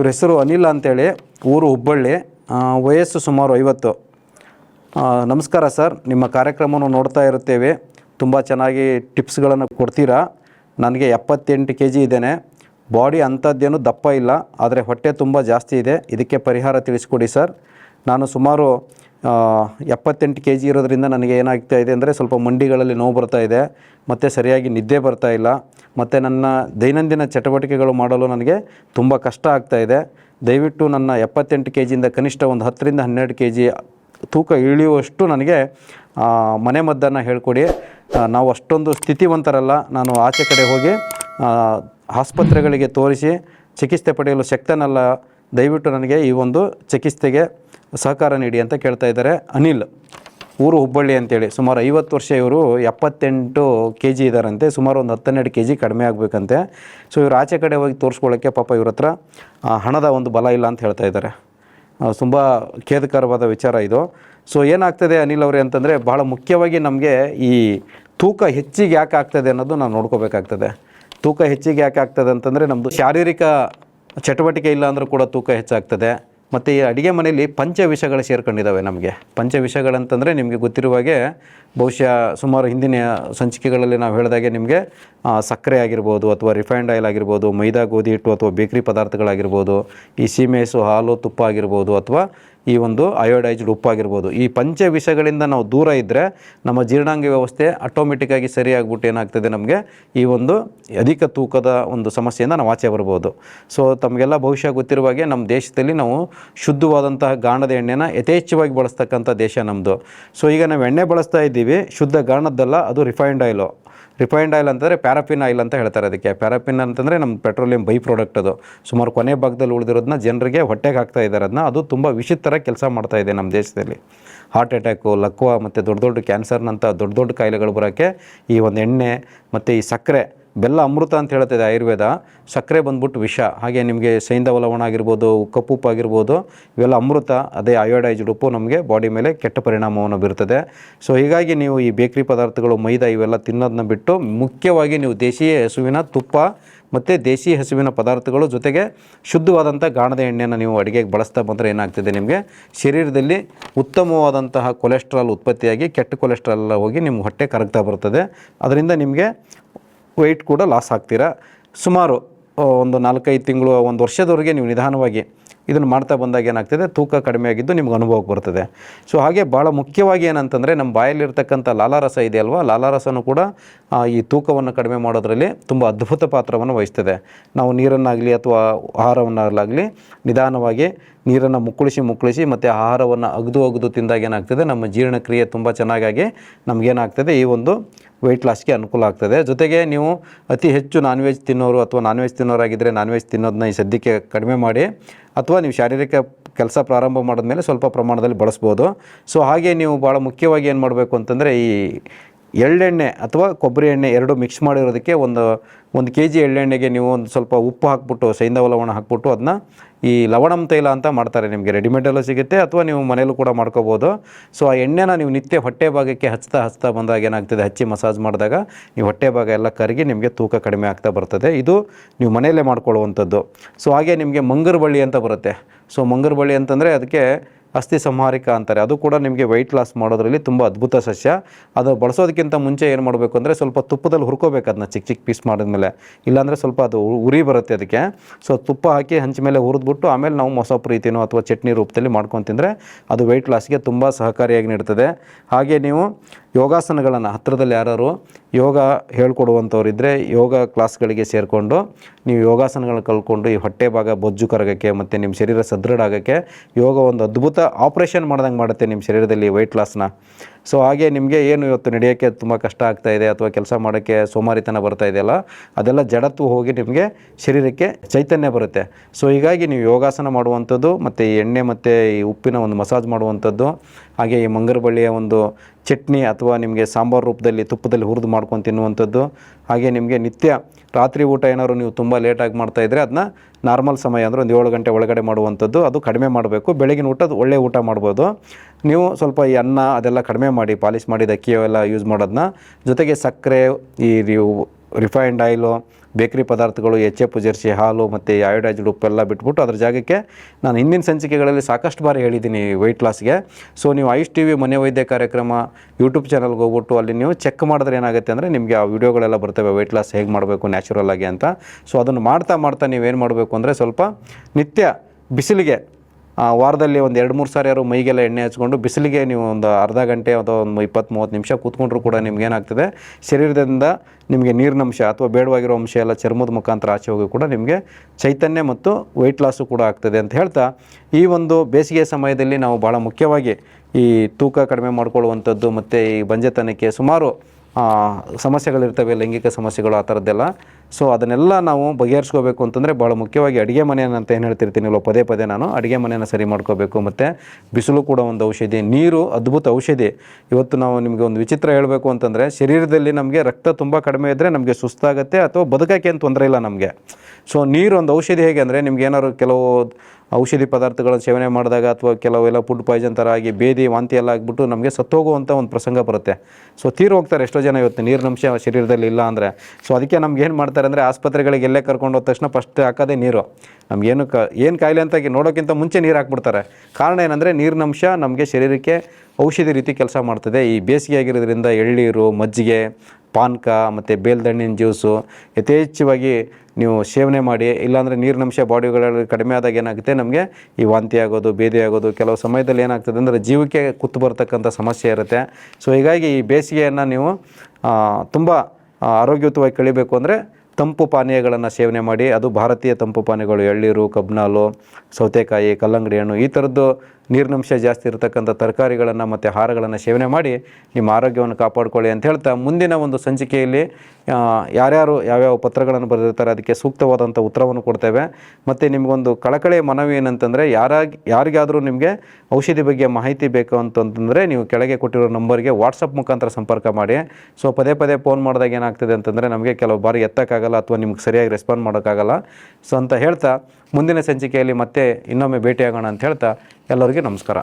ಇವ್ರ ಹೆಸರು ಅನಿಲ್ ಅಂತೇಳಿ, ಊರು ಹುಬ್ಬಳ್ಳಿ ವಯಸ್ಸು ಸುಮಾರು ಐವತ್ತು. ನಮಸ್ಕಾರ ಸರ್, ನಿಮ್ಮ ಕಾರ್ಯಕ್ರಮವನ್ನು ನೋಡ್ತಾ ಇರುತ್ತೇವೆ. ತುಂಬ ಚೆನ್ನಾಗಿ ಟಿಪ್ಸ್ಗಳನ್ನು ಕೊಡ್ತೀರಾ? ನನಗೆ ಎಪ್ಪತ್ತೆಂಟು ಕೆ ಜಿ ಇದ್ದೇನೆ. ಬಾಡಿ ಅಂಥದ್ದೇನು ದಪ್ಪ ಇಲ್ಲ, ಆದರೆ ಹೊಟ್ಟೆ ತುಂಬ ಜಾಸ್ತಿ ಇದೆ. ಇದಕ್ಕೆ ಪರಿಹಾರ ತಿಳಿಸ್ಕೊಡಿ ಸರ್. ನಾನು ಸುಮಾರು ಎಪ್ಪತ್ತೆಂಟು ಕೆ ಜಿ ಇರೋದ್ರಿಂದ ನನಗೆ ಏನಾಗ್ತಾ ಇದೆ ಅಂದರೆ ಸ್ವಲ್ಪ ಮಂಡಿಗಳಲ್ಲಿ ನೋವು ಬರ್ತಾ ಇದೆ, ಮತ್ತು ಸರಿಯಾಗಿ ನಿದ್ದೆ ಬರ್ತಾ ಇಲ್ಲ, ಮತ್ತು ನನ್ನ ದೈನಂದಿನ ಚಟುವಟಿಕೆಗಳು ಮಾಡಲು ನನಗೆ ತುಂಬ ಕಷ್ಟ ಆಗ್ತಾ ಇದೆ. ದಯವಿಟ್ಟು ನನ್ನ ಎಪ್ಪತ್ತೆಂಟು ಕೆ ಜಿಯಿಂದ ಕನಿಷ್ಠ ಒಂದು ಹತ್ತರಿಂದ ಹನ್ನೆರಡು ಕೆ ಜಿ ತೂಕ ಇಳಿಯುವಷ್ಟು ನನಗೆ ಮನೆ ಮದ್ದನ್ನು ಹೇಳ್ಕೊಡಿ. ನಾವು ಅಷ್ಟೊಂದು ಸ್ಥಿತಿವಂತರಲ್ಲ, ನಾನು ಆಚೆ ಕಡೆ ಹೋಗಿ ಆಸ್ಪತ್ರೆಗಳಿಗೆ ತೋರಿಸಿ, ಚಿಕಿತ್ಸೆ ಪಡೆಯಲು ಶಕ್ತನಲ್ಲ ದಯವಿಟ್ಟು ನನಗೆ ಈ ಒಂದು ಚಿಕಿತ್ಸೆಗೆ ಸಹಕಾರ ನೀಡಿ ಅಂತ ಕೇಳ್ತಾ ಇದ್ದಾರೆ. ಅನಿಲ್, ಊರು ಹುಬ್ಬಳ್ಳಿ ಅಂತೇಳಿ. ಸುಮಾರು ಐವತ್ತು ವರ್ಷ ಇವರು ಎಪ್ಪತ್ತೆಂಟು ಕೆ ಜಿ ಇದ್ದಾರಂತೆ ಸುಮಾರು ಒಂದು ಹತ್ತೆರಡು ಕೆ ಜಿ ಕಡಿಮೆ ಆಗಬೇಕಂತೆ. ಸೊ ಇವರು ಆಚೆ ಕಡೆ ಹೋಗಿ ತೋರಿಸ್ಕೊಳ್ಳೋಕ್ಕೆ ಪಾಪ ಇವ್ರ ಹತ್ರ ಹಣದ ಒಂದು ಬಲ ಇಲ್ಲ ಅಂತ ಹೇಳ್ತಾ ಇದ್ದಾರೆ. ತುಂಬ ಖೇದಕರವಾದ ವಿಚಾರ ಇದು. ಸೊ ಏನಾಗ್ತದೆ ಅನಿಲ್ ಅವರೇ ಅಂತಂದರೆ, ಬಹಳ ಮುಖ್ಯವಾಗಿ ನಮಗೆ ಈ ತೂಕ ಹೆಚ್ಚಿಗೆ ಯಾಕೆ ಆಗ್ತದೆ ಅನ್ನೋದು ನಾವು ನೋಡ್ಕೋಬೇಕಾಗ್ತದೆ. ತೂಕ ಹೆಚ್ಚಿಗೆ ಯಾಕೆ ಆಗ್ತದೆ ಅಂತಂದರೆ ನಮ್ಮದು ಶಾರೀರಿಕ ಚಟುವಟಿಕೆ ಇಲ್ಲ ಅಂದರೂ ಕೂಡ ತೂಕ ಹೆಚ್ಚಾಗ್ತದೆ. ಮತ್ತು ಈ ಅಡುಗೆ ಮನೆಯಲ್ಲಿ ಪಂಚವಿಷಗಳು ಸೇರ್ಕೊಂಡಿದ್ದಾವೆ ನಮಗೆ. ಪಂಚವಿಷಗಳಂತಂದರೆ ನಿಮಗೆ ಗೊತ್ತಿರುವ ಹಾಗೆ ಬಹುಶಃ ಸುಮಾರು ಹಿಂದಿನ ಸಂಚಿಕೆಗಳಲ್ಲಿ ನಾವು ಹೇಳಿದಾಗೆ ನಿಮಗೆ ಸಕ್ಕರೆ ಆಗಿರ್ಬೋದು ಅಥವಾ ರಿಫೈನ್ಡ್ ಆಯಿಲ್ ಆಗಿರ್ಬೋದು, ಮೈದಾ ಗೋಧಿ ಹಿಟ್ಟು ಅಥವಾ ಬೇಕ್ರಿ ಪದಾರ್ಥಗಳಾಗಿರ್ಬೋದು, ಈ ಸೀಮೆಸು ಹಾಲು ತುಪ್ಪ ಆಗಿರ್ಬೋದು ಅಥವಾ ಈ ಒಂದು ಅಯೋಡೈಸ್ಡ್ ಉಪ್ಪಾಗಿರ್ಬೋದು ಈ ಪಂಚ ವಿಷಗಳಿಂದ ನಾವು ದೂರ ಇದ್ದರೆ ನಮ್ಮ ಜೀರ್ಣಾಂಗ ವ್ಯವಸ್ಥೆ ಆಟೋಮೆಟಿಕ್ಕಾಗಿ ಸರಿಯಾಗ್ಬಿಟ್ಟು ಏನಾಗ್ತದೆ ನಮಗೆ? ಈ ಒಂದು ಅಧಿಕ ತೂಕದ ಒಂದು ಸಮಸ್ಯೆಯಿಂದ ನಾವು ಆಚೆ ಬರ್ಬೋದು. ಸೊ ತಮಗೆಲ್ಲ ಬಹುಶಃ ಗೊತ್ತಿರುವ ಹಾಗೆ ನಮ್ಮ ದೇಶದಲ್ಲಿ ನಾವು ಶುದ್ಧವಾದಂತಹ ಗಾಣದ ಎಣ್ಣೆನ ಯಥೇಚ್ಛವಾಗಿ ಬಳಸ್ತಕ್ಕಂಥ ದೇಶ ನಮ್ಮದು ಸೊ ಈಗ ನಾವು ಎಣ್ಣೆ ಬಳಸ್ತಾ ಇದ್ದೀವಿ. ಶುದ್ಧ ಗಾಣದ್ದಲ್ಲ, ಅದು ರಿಫೈನ್ಡ್ ಆಯಿಲು ರಿಫೈನ್ಡ್ ಆಯಿಲ್ ಅಂತಂದರೆ ಪ್ಯಾರಾಪಿನ್ ಆಯಿಲ್ ಅಂತ ಹೇಳ್ತಾರೆ ಅದಕ್ಕೆ. ಪ್ಯಾರಾಫಿನ್ ಅಂತಂದರೆ ನಮ್ಮ ಪೆಟ್ರೋಲಿಯಂ ಬೈ ಪ್ರಾಡಕ್ಟ್ ಅದು. ಸುಮಾರು ಕೊನೆ ಭಾಗದಲ್ಲಿ ಉಳಿದಿರೋದನ್ನ ಜನರಿಗೆ ಹೊಟ್ಟೆಗೆ ಹಾಕ್ತಾ ಇದ್ದಾರೆ ಅದನ್ನ. ಅದು ತುಂಬ ವಿಚಿತ್ರ ಥರ ಕೆಲಸ ಮಾಡ್ತಾ ಇದೆ ನಮ್ಮ ದೇಶದಲ್ಲಿ. ಹಾರ್ಟ್ ಅಟ್ಯಾಕು, ಲಕ್ವ ಮತ್ತು ದೊಡ್ಡ ದೊಡ್ಡ ಕ್ಯಾನ್ಸರ್ನಂಥ ದೊಡ್ಡ ದೊಡ್ಡ ಕಾಯಿಲೆಗಳು ಬರೋಕ್ಕೆ ಈ ಒಂದು ಎಣ್ಣೆ ಮತ್ತು ಈ ಸಕ್ಕರೆ ಬೆಲ್ಲ ಅಮೃತ ಅಂತ ಹೇಳ್ತದೆ ಆಯುರ್ವೇದ. ಸಕ್ಕರೆ ಬಂದ್ಬಿಟ್ಟು ವಿಷ. ಹಾಗೆ ನಿಮಗೆ ಸೈಂಧವ ಲವಣ ಆಗಿರ್ಬೋದು, ಕಪ್ಪು ಉಪ್ಪು ಆಗಿರ್ಬೋದು, ಇವೆಲ್ಲ ಅಮೃತ, ಅದೇ ಅಯೋಡೈಸ್ಡ್ ಉಪ್ಪು ನಮಗೆ ಬಾಡಿ ಮೇಲೆ ಕೆಟ್ಟ ಪರಿಣಾಮವನ್ನು ಬೀರ್ತದೆ. ಸೊ ಹೀಗಾಗಿ ನೀವು ಈ ಬೇಕ್ರಿ ಪದಾರ್ಥಗಳು, ಮೈದಾ ಇವೆಲ್ಲ ತಿನ್ನೋದನ್ನ ಬಿಟ್ಟು ಮುಖ್ಯವಾಗಿ ನೀವು ದೇಶೀಯ ಹಸುವಿನ ತುಪ್ಪ ಮತ್ತು ದೇಶಿ ಹಸುವಿನ ಪದಾರ್ಥಗಳು ಜೊತೆಗೆ ಶುದ್ಧವಾದಂಥ ಗಾಣದ ಎಣ್ಣೆಯನ್ನು ನೀವು ಅಡುಗೆಗೆ ಬಳಸ್ತಾ ಬಂದರೆ ಏನಾಗ್ತದೆ ನಿಮಗೆ? ಶರೀರದಲ್ಲಿ ಉತ್ತಮವಾದಂತಹ ಕೊಲೆಸ್ಟ್ರಾಲ್ ಉತ್ಪತ್ತಿಯಾಗಿ ಕೆಟ್ಟ ಕೊಲೆಸ್ಟ್ರಾಲ್ ಹೋಗಿ ನಿಮ್ಮ ಹೊಟ್ಟೆ ಕರಗ್ತಾ ಬರ್ತದೆ. ಅದರಿಂದ ನಿಮಗೆ ವೆಯ್ಟ್ ಕೂಡ ಲಾಸ್ ಆಗ್ತೀರಾ? ಸುಮಾರು ಒಂದು ನಾಲ್ಕೈದು ತಿಂಗಳು, ಒಂದು ವರ್ಷದವರೆಗೆ ನೀವು ನಿಧಾನವಾಗಿ ಇದನ್ನು ಮಾಡ್ತಾ ಬಂದಾಗ ಏನಾಗ್ತದೆ? ತೂಕ ಕಡಿಮೆ ಆಗಿದ್ದು ನಿಮ್ಗೆ ಅನುಭವಕ್ಕೆ ಬರ್ತದೆ. ಸೊ ಹಾಗೆ ಭಾಳ ಮುಖ್ಯವಾಗಿ ಏನಂತಂದರೆ ನಮ್ಮ ಬಾಯಲ್ಲಿರ್ತಕ್ಕಂಥ ಲಾಲಾರಸ ಇದೆಯಲ್ವ ಲಾಲಾರಸನೂ ಕೂಡ ಈ ತೂಕವನ್ನು ಕಡಿಮೆ ಮಾಡೋದರಲ್ಲಿ ತುಂಬ ಅದ್ಭುತ ಪಾತ್ರವನ್ನು ವಹಿಸ್ತದೆ. ನಾವು ನೀರನ್ನಾಗಲಿ ಅಥವಾ ಆಹಾರವನ್ನಾಗಲಾಗಲಿ ನಿಧಾನವಾಗಿ ನೀರನ್ನು ಮುಕ್ಕಳಿಸಿ ಮುಕ್ಕಳಿಸಿ ಮತ್ತು ಆಹಾರವನ್ನು ಅಗದು ಅಗದು ತಿಂದಾಗ ಏನಾಗ್ತದೆ? ನಮ್ಮ ಜೀರ್ಣಕ್ರಿಯೆ ತುಂಬ ಚೆನ್ನಾಗಾಗಿ ನಮಗೇನಾಗ್ತದೆ? ಈ ಒಂದು ವೆಯ್ಟ್ ಲಾಸ್ಗೆ ಅನುಕೂಲ ಆಗ್ತದೆ. ಜೊತೆಗೆ ನೀವು ಅತಿ ಹೆಚ್ಚು ನಾನ್ ವೆಜ್ ತಿನ್ನೋರು ಅಥವಾ ನಾನ್ ವೆಜ್ ತಿನ್ನೋರಾಗಿದ್ದರೆ ನಾನ್ ವೆಜ್ ತಿನ್ನೋದನ್ನ ಈ ಸದ್ಯಕ್ಕೆ ಕಡಿಮೆ ಮಾಡಿ ಅಥವಾ ನೀವು ಶಾರೀರಿಕ ಕೆಲಸ ಪ್ರಾರಂಭ ಮಾಡಿದ್ಮೇಲೆ ಸ್ವಲ್ಪ ಪ್ರಮಾಣದಲ್ಲಿ ಬಳಸ್ಬೋದು. ಸೊ ಹಾಗೆ ನೀವು ಭಾಳ ಮುಖ್ಯವಾಗಿ ಏನು ಮಾಡಬೇಕು ಅಂತಂದರೆ ಈ ಎಳ್ಳೆಣ್ಣೆ ಅಥವಾ ಕೊಬ್ಬರಿ ಎಣ್ಣೆ ಎರಡು ಮಿಕ್ಸ್ ಮಾಡಿರೋದಕ್ಕೆ ಒಂದು ಒಂದು ಕೆ ಜಿ ಎಳ್ಳೆಣ್ಣೆಗೆ ನೀವು ಒಂದು ಸ್ವಲ್ಪ ಉಪ್ಪು ಹಾಕ್ಬಿಟ್ಟು ಸೈಂಧವ ಲವಣ ಹಾಕ್ಬಿಟ್ಟು ಅದನ್ನ ಈ ಲವಣಂ ತೈಲ ಅಂತ ಮಾಡ್ತಾರೆ ನಿಮಗೆ. ರೆಡಿಮೇಡಲ್ಲೂ ಸಿಗುತ್ತೆ ಅಥವಾ ನೀವು ಮನೇಲೂ ಕೂಡ ಮಾಡ್ಕೋಬೋದು. ಸೊ ಆ ಎಣ್ಣೆನ ನೀವು ನಿತ್ಯ ಹೊಟ್ಟೆ ಭಾಗಕ್ಕೆ ಹಚ್ತಾ ಹಚ್ತಾ ಬಂದಾಗ ಏನಾಗ್ತದೆ? ಹಚ್ಚಿ ಮಸಾಜ್ ಮಾಡಿದಾಗ ನೀವು ಹೊಟ್ಟೆ ಭಾಗ ಎಲ್ಲ ಕರಗಿ ನಿಮಗೆ ತೂಕ ಕಡಿಮೆ ಆಗ್ತಾ ಬರ್ತದೆ. ಇದು ನೀವು ಮನೆಯಲ್ಲೇ ಮಾಡ್ಕೊಳ್ಳುವಂಥದ್ದು. ಸೊ ಹಾಗೆ ನಿಮಗೆ ಮಂಗರ್ ಬಳ್ಳಿ ಅಂತ ಬರುತ್ತೆ. ಸೊ ಮಂಗರ್ ಬಳ್ಳಿ ಅಂತಂದರೆ ಅದಕ್ಕೆ ಅಸ್ಥಿ ಸಂಹಾರಿಕ ಅಂತಾರೆ. ಅದು ಕೂಡ ನಿಮಗೆ ವೆಯ್ಟ್ ಲಾಸ್ ಮಾಡೋದ್ರಲ್ಲಿ ತುಂಬ ಅದ್ಭುತ ಸಸ್ಯ. ಅದು ಬಳಸೋದಕ್ಕಿಂತ ಮುಂಚೆ ಏನು ಮಾಡಬೇಕು ಅಂದರೆ ಸ್ವಲ್ಪ ತುಪ್ಪದಲ್ಲಿ ಹುರ್ಕೋಬೇಕು ಅದನ್ನ ಚಿಕ್ಕ ಚಿಕ್ಕ ಪೀಸ್ ಮಾಡಿದ್ಮೇಲೆ. ಇಲ್ಲಾಂದರೆ ಸ್ವಲ್ಪ ಅದು ಉರಿ ಬರುತ್ತೆ ಅದಕ್ಕೆ. ಸೊ ತುಪ್ಪ ಹಾಕಿ ಹಂಚಿ ಮೇಲೆ ಹುರಿದ್ಬಿಟ್ಟು ಆಮೇಲೆ ನಾವು ಮೊಸಪ್ ರೀತಿಯೋ ಅಥವಾ ಚಟ್ನಿ ರೂಪದಲ್ಲಿ ಮಾಡ್ಕೊಂಡು ತಿಂದರೆ ಅದು ವೆಯ್ಟ್ ಲಾಸ್ಗೆ ತುಂಬ ಸಹಕಾರಿಯಾಗಿ ನೀಡ್ತದೆ. ಹಾಗೆ ನೀವು ಯೋಗಾಸನಗಳನ್ನು ಹತ್ತಿರದಲ್ಲಿ ಯಾರು ಯೋಗ ಹೇಳ್ಕೊಡುವಂಥವ್ರು ಇದ್ದರೆ ಯೋಗ ಕ್ಲಾಸ್ಗಳಿಗೆ ಸೇರಿಕೊಂಡು ನೀವು ಯೋಗಾಸನಗಳನ್ನ ಕಲ್ತ್ಕೊಂಡು ಈ ಹೊಟ್ಟೆ ಭಾಗ ಬೊಜ್ಜು ಕರಗಕ್ಕೆ ಮತ್ತು ನಿಮ್ಮ ಶರೀರ ಸದೃಢ ಆಗೋಕ್ಕೆ ಯೋಗ ಒಂದು ಅದ್ಭುತ ಆಪ್ರೇಷನ್ ಮಾಡ್ದಂಗೆ ಮಾಡುತ್ತೆ ನಿಮ್ಮ ಶರೀರದಲ್ಲಿ ವೆಯ್ಟ್ ಲಾಸ್ನ ಸೊ ಹಾಗೆ ನಿಮಗೆ ಏನು ಇವತ್ತು ನಡೆಯೋಕ್ಕೆ ತುಂಬ ಕಷ್ಟ ಆಗ್ತಾ ಇದೆ ಅಥವಾ ಕೆಲಸ ಮಾಡೋಕ್ಕೆ ಸೋಮಾರಿತನ ಬರ್ತಾ ಇದೆಯಲ್ಲ ಅದೆಲ್ಲ ಜಡತ್ವ ಹೋಗಿ ನಿಮಗೆ ಶರೀರಕ್ಕೆ ಚೈತನ್ಯ ಬರುತ್ತೆ. ಸೊ ಹೀಗಾಗಿ ನೀವು ಯೋಗಾಸನ ಮಾಡುವಂಥದ್ದು ಮತ್ತು ಈ ಎಣ್ಣೆ ಮತ್ತು ಈ ಉಪ್ಪಿನ ಒಂದು ಮಸಾಜ್ ಮಾಡುವಂಥದ್ದು, ಹಾಗೆ ಈ ಮಂಗರ ಬಳ್ಳಿಯ ಒಂದು ಚಟ್ನಿ ಅಥವಾ ನಿಮಗೆ ಸಾಂಬಾರು ರೂಪದಲ್ಲಿ ತುಪ್ಪದಲ್ಲಿ ಹುರಿದು ಮಾಡ್ಕೊಂಡು ತಿನ್ನುವಂಥದ್ದು, ಹಾಗೆ ನಿಮಗೆ ನಿತ್ಯ ರಾತ್ರಿ ಊಟ ಏನಾದ್ರು ನೀವು ತುಂಬ ಲೇಟಾಗಿ ಮಾಡ್ತಾ ಇದ್ದರೆ ಅದನ್ನ ನಾರ್ಮಲ್ ಸಮಯ ಅಂದರೆ ಒಂದು ಏಳು ಗಂಟೆ ಒಳಗಡೆ ಮಾಡುವಂಥದ್ದು. ಅದು ಕಡಿಮೆ ಮಾಡಬೇಕು. ಬೆಳಗಿನ ಊಟ ಅದು ಒಳ್ಳೆ ಊಟ ಮಾಡ್ಬೋದು. ನೀವು ಸ್ವಲ್ಪ ಈ ಅನ್ನ ಅದೆಲ್ಲ ಕಡಿಮೆ ಮಾಡಿ, ಪಾಲಿಶ್ ಮಾಡಿದ ಅಕ್ಕಿ ಎಲ್ಲ ಯೂಸ್ ಮಾಡೋದನ್ನ ಜೊತೆಗೆ ಸಕ್ಕರೆ, ಈ ರಿಫೈನ್ಡ್ ಆಯಿಲು ಬೇಕರಿ ಪದಾರ್ಥಗಳು, ಎಚ್ ಎಫ್ ಜೆರ್ಸಿ ಹಾಲು ಮತ್ತು ಅಯೋಡೈಸ್ಡ್ ಉಪ್ಪೆಲ್ಲ ಬಿಟ್ಬಿಟ್ಟು ಅದ್ರ ಜಾಗಕ್ಕೆ ನಾನು ಹಿಂದಿನ ಸಂಚಿಕೆಗಳಲ್ಲಿ ಸಾಕಷ್ಟು ಬಾರಿ ಹೇಳಿದ್ದೀನಿ ವೆಯ್ಟ್ ಲಾಸ್ಗೆ ಸೊ ನೀವು ಆಯುಷ್ ಟಿ ವಿ ಮನೆ ವೈದ್ಯ ಕಾರ್ಯಕ್ರಮ ಯೂಟ್ಯೂಬ್ ಚಾನಲ್ಗೆ ಹೋಗ್ಬಿಟ್ಟು ಅಲ್ಲಿ ನೀವು ಚೆಕ್ ಮಾಡಿದ್ರೆ ಏನಾಗುತ್ತೆ ಅಂದರೆ ನಿಮಗೆ ಆ ವಿಡಿಯೋಗಳೆಲ್ಲ ಬರ್ತವೆ ವೆಯ್ಟ್ ಲಾಸ್ ಹೇಗೆ ಮಾಡಬೇಕು ನ್ಯಾಚುರಲ್ ಆಗಿ ಅಂತ. ಸೊ ಅದನ್ನು ಮಾಡ್ತಾ ಮಾಡ್ತಾ ನೀವೇನು ಮಾಡಬೇಕು ಅಂದರೆ ಸ್ವಲ್ಪ ನಿತ್ಯ ಬಿಸಿಲಿಗೆ ವಾರದಲ್ಲಿ ಒಂದು ಎರಡು ಮೂರು ಸಾರಿ ಯಾರು ಮೈಗೆಲ್ಲ ಎಣ್ಣೆ ಹಚ್ಕೊಂಡು ಬಿಸಿಲಿಗೆ ನೀವು ಒಂದು ಅರ್ಧ ಗಂಟೆ ಅಥವಾ ಒಂದು ಇಪ್ಪತ್ತು ಮೂವತ್ತು ನಿಮಿಷ ಕೂತ್ಕೊಂಡ್ರು ಕೂಡ ನಿಮ್ಗೆ ಏನಾಗ್ತದೆ? ಶರೀರದಿಂದ ನಿಮಗೆ ನೀರಿನ ಅಂಶ ಅಥವಾ ಬೇಡವಾಗಿರೋ ಅಂಶ ಎಲ್ಲ ಚರ್ಮದ ಮುಖಾಂತರ ಆಚೆ ಹೋಗಿ ಕೂಡ ನಿಮಗೆ ಚೈತನ್ಯ ಮತ್ತು ವೆಯ್ಟ್ ಲಾಸು ಕೂಡ ಆಗ್ತದೆ ಅಂತ ಹೇಳ್ತಾ ಈ ಒಂದು ಬೇಸಿಗೆ ಸಮಯದಲ್ಲಿ ನಾವು ಭಾಳ ಮುಖ್ಯವಾಗಿ ಈ ತೂಕ ಕಡಿಮೆ ಮಾಡ್ಕೊಳ್ಳುವಂಥದ್ದು ಮತ್ತು ಈ ಬಂಜೆತನಕ್ಕೆ ಸುಮಾರು ಆ, ಸಮಸ್ಯೆಗಳಿರ್ತವೆ ಲೈಂಗಿಕ ಸಮಸ್ಯೆಗಳು ಆ ಥರದ್ದೆಲ್ಲ ಸೊ ಅದನ್ನೆಲ್ಲ ನಾವು ಬಗೆಹರಿಸ್ಕೋಬೇಕು ಅಂತಂದರೆ ಭಾಳ ಮುಖ್ಯವಾಗಿ ಅಡುಗೆ ಮನೆಯನ್ನು ಅಂತ ಏನು ಹೇಳ್ತಿರ್ತೀನಿಲ್ಲ ಪದೇ ಪದೇ ನಾನು ಅಡುಗೆ ಮನೆಯನ್ನು ಸರಿ ಮಾಡ್ಕೋಬೇಕು ಮತ್ತು ಬಿಸಿಲು ಕೂಡ ಒಂದು ಔಷಧಿ, ನೀರು ಅದ್ಭುತ ಔಷಧಿ. ಇವತ್ತು ನಾವು ನಿಮಗೆ ಒಂದು ವಿಚಿತ್ರ ಹೇಳಬೇಕು ಅಂತಂದರೆ ಶರೀರದಲ್ಲಿ ನಮಗೆ ರಕ್ತ ತುಂಬ ಕಡಿಮೆ ಇದ್ದರೆ ನಮಗೆ ಸುಸ್ತಾಗುತ್ತೆ ಅಥವಾ ಬದುಕಕ್ಕೆ ಏನು ತೊಂದರೆ ಇಲ್ಲ ನಮಗೆ. ಸೊ ನೀರು ಒಂದು ಔಷಧಿ ಹೇಗೆ ಅಂದರೆ ನಿಮ್ಗೆ ಏನಾದ್ರು ಕೆಲವು ಔಷಧಿ ಪದಾರ್ಥಗಳನ್ನು ಸೇವನೆ ಮಾಡಿದಾಗ ಅಥವಾ ಕೆಲವೆಲ್ಲ ಫುಡ್ ಪಾಯ್ಸನ್ ಥರ ಆಗಿ ಬೇದಿ ವಾಂತಿ ಎಲ್ಲ ಆಗಿಬಿಟ್ಟು ನಮಗೆ ಸತ್ತೋಗುವಂಥ ಒಂದು ಪ್ರಸಂಗ ಬರುತ್ತೆ. ಸೊ ತೀರು ಹೋಗ್ತಾರೆ ಎಷ್ಟೋ ಜನ ಇವತ್ತು ನೀರಿನಂಶ ಶರೀರದಲ್ಲಿ ಇಲ್ಲ ಅಂದರೆ. ಸೊ ಅದಕ್ಕೆ ನಮ್ಗೆ ಏನು ಮಾಡ್ತಾರೆ ಅಂದರೆ ಆಸ್ಪತ್ರೆಗಳಿಗೆ ಎಲ್ಲೇ ಕರ್ಕೊಂಡು ಹೋದ ತಕ್ಷಣ ಫಸ್ಟ್ ಹಾಕೋದೇ ನೀರು. ನಮಗೇನು ಕ, ಏನು ಕಾಯಿಲೆ ಅಂತ ನೋಡೋಕ್ಕಿಂತ ಮುಂಚೆ ನೀರು ಹಾಕ್ಬಿಡ್ತಾರೆ. ಕಾರಣ ಏನಂದರೆ ನೀರಿನಂಶ ನಮಗೆ ಶರೀರಕ್ಕೆ ಔಷಧಿ ರೀತಿ ಕೆಲಸ ಮಾಡ್ತದೆ. ಈ ಬೇಸಿಗೆ ಆಗಿರೋದ್ರಿಂದ ಎಳ್ಳೀರು ಮಜ್ಜಿಗೆ ಪಾನಕ ಮತ್ತು ಬೇಲ್ದಣ್ಣಿನ ಜ್ಯೂಸು ಯಥೇಚ್ಛವಾಗಿ ನೀವು ಸೇವನೆ ಮಾಡಿ, ಇಲ್ಲಾಂದರೆ ನೀರಿನಂಶ ಬಾಡಿಗಳಲ್ಲಿ ಕಡಿಮೆ ಆದಾಗ ಏನಾಗುತ್ತೆ ನಮಗೆ? ಈ ವಾಂತಿ ಆಗೋದು, ಬೇದಿ ಆಗೋದು, ಕೆಲವು ಸಮಯದಲ್ಲಿ ಏನಾಗ್ತದೆ ಅಂದರೆ ಜೀವಕ್ಕೆ ಕುತ್ತು ಬರ್ತಕ್ಕಂಥ ಸಮಸ್ಯೆ ಇರುತ್ತೆ. ಸೊ ಹೀಗಾಗಿ ಈ ಬೇಸಿಗೆಯನ್ನು ನೀವು ತುಂಬ ಆರೋಗ್ಯಯುತವಾಗಿ ಕಳಿಬೇಕು ಅಂದರೆ ತಂಪು ಪಾನೀಯಗಳನ್ನು ಸೇವನೆ ಮಾಡಿ. ಅದು ಭಾರತೀಯ ತಂಪು ಪಾನೀಯಗಳು ಎಳ್ಳೀರು ಕಬ್ನಾಲು ಸೌತೆಕಾಯಿ, ಕಲ್ಲಂಗಡಿ ಹಣ್ಣು ಈ ಥರದ್ದು ನೀರಿನಂಶ ಜಾಸ್ತಿ ಇರತಕ್ಕಂಥ ತರಕಾರಿಗಳನ್ನು ಮತ್ತು ಆಹಾರಗಳನ್ನು ಸೇವನೆ ಮಾಡಿ ನಿಮ್ಮ ಆರೋಗ್ಯವನ್ನು ಕಾಪಾಡಿಕೊಳ್ಳಿ ಅಂತ ಹೇಳ್ತಾ ಮುಂದಿನ ಒಂದು ಸಂಚಿಕೆಯಲ್ಲಿ ಯಾರ್ಯಾರು ಯಾವ್ಯಾವ ಪತ್ರಗಳನ್ನು ಬರೆದಿರ್ತಾರೆ ಅದಕ್ಕೆ ಸೂಕ್ತವಾದಂಥ ಉತ್ತರವನ್ನು ಕೊಡ್ತೇವೆ. ಮತ್ತು ನಿಮಗೊಂದು ಕಳಕಳಿ ಮನವಿ ಏನಂತಂದರೆ, ಯಾರಾಗಿ, ಯಾರಿಗಾದರೂ ನಿಮಗೆ ಔಷಧಿ ಬಗ್ಗೆ ಮಾಹಿತಿ ಬೇಕು ಅಂತಂತಂದರೆ ನೀವು ಕೆಳಗೆ ಕೊಟ್ಟಿರೋ ನಂಬರ್ಗೆ ವಾಟ್ಸಪ್ ಮುಖಾಂತರ ಸಂಪರ್ಕ ಮಾಡಿ. ಸೊ, ಪದೇ ಪದೇ ಫೋನ್ ಮಾಡಿದಾಗ ಏನಾಗ್ತದೆ ಅಂತಂದರೆ ನಮಗೆ ಕೆಲವು ಬಾರಿ ಎತ್ತಕ್ಕಾಗಲ್ಲ ಅಥವಾ ನಿಮ್ಗೆ ಸರಿಯಾಗಿ ರೆಸ್ಪಾಂಡ್ ಮಾಡೋಕ್ಕಾಗಲ್ಲ. ಸೊ, ಅಂತ ಹೇಳ್ತಾ ಮುಂದಿನ ಸಂಚಿಕೆಯಲ್ಲಿ ಮತ್ತೆ ಇನ್ನೊಮ್ಮೆ ಭೇಟಿಯಾಗೋಣ ಅಂತ ಹೇಳ್ತಾ ನಮಸ್ಕಾರ.